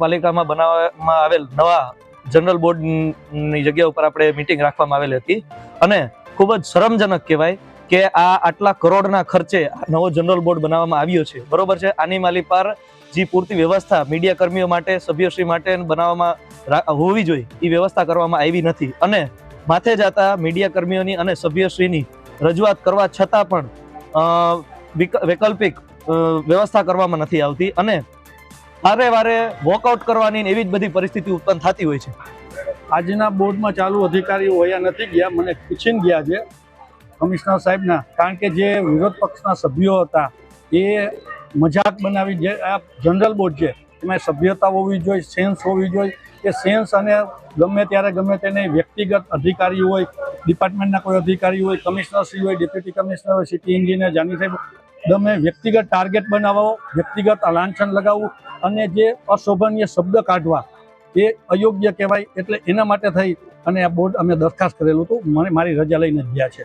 પાલિકામાં બનાવવામાં આવેલ નવા જનરલ બોર્ડની જગ્યા ઉપર આપણે મિટિંગ રાખવામાં આવેલી હતી. અને ખૂબ જ શરમજનક કહેવાય કે આ આટલા કરોડના ખર્ચે નવો જનરલ બોર્ડ બનાવવામાં આવ્યો છે. બરોબર છે? આની માલી પર જે પૂરતી વ્યવસ્થા મીડિયા કર્મીઓ માટે, સભ્યશ્રી માટે બનાવવામાં હોવી જોઈએ, એ વ્યવસ્થા કરવામાં આવી નથી. અને માથે જતા મીડિયા કર્મીઓની અને સભ્યશ્રીની રજૂઆત કરવા છતાં પણ વૈકલ્પિક વ્યવસ્થા કરવામાં નથી આવતી. અને વારે વારે વોકઆઉટ કરવાની એવી જ બધી પરિસ્થિતિ ઉત્પન્ન થતી હોય છે. આજના બોર્ડમાં ચાલુ અધિકારીઓ હોયા નથી ગયા, મને પૂછીને ગયા છે કમિશનર સાહેબના, કારણ કે જે વિરોધ પક્ષના સભ્યો હતા, એ મજાક બનાવી જે આ જનરલ બોર્ડ છે, એમાં સભ્યતા હોવી જોઈએ, સેન્સ હોવી જોઈએ. એ સેન્સ અને ગમે ત્યારે ગમે તેને વ્યક્તિગત અધિકારી હોય, ડિપાર્ટમેન્ટના કોઈ અધિકારી હોય કમિશનર શ્રી હોય, ડેપ્યુટી કમિશનર હોય, સિટી એન્જિનિયર જાની સાહેબ ગમે વ્યક્તિગત ટાર્ગેટ બનાવો, વ્યક્તિગત લાંછન લગાવવું અને જે અશોભનીય શબ્દ કાઢવા, એ અયોગ્ય કહેવાય એટલે એના માટે થઈ અને આ બોર્ડ અમે દરખાસ્ત કરેલું હતું. મને મારી રજા લઈને ગયા છે.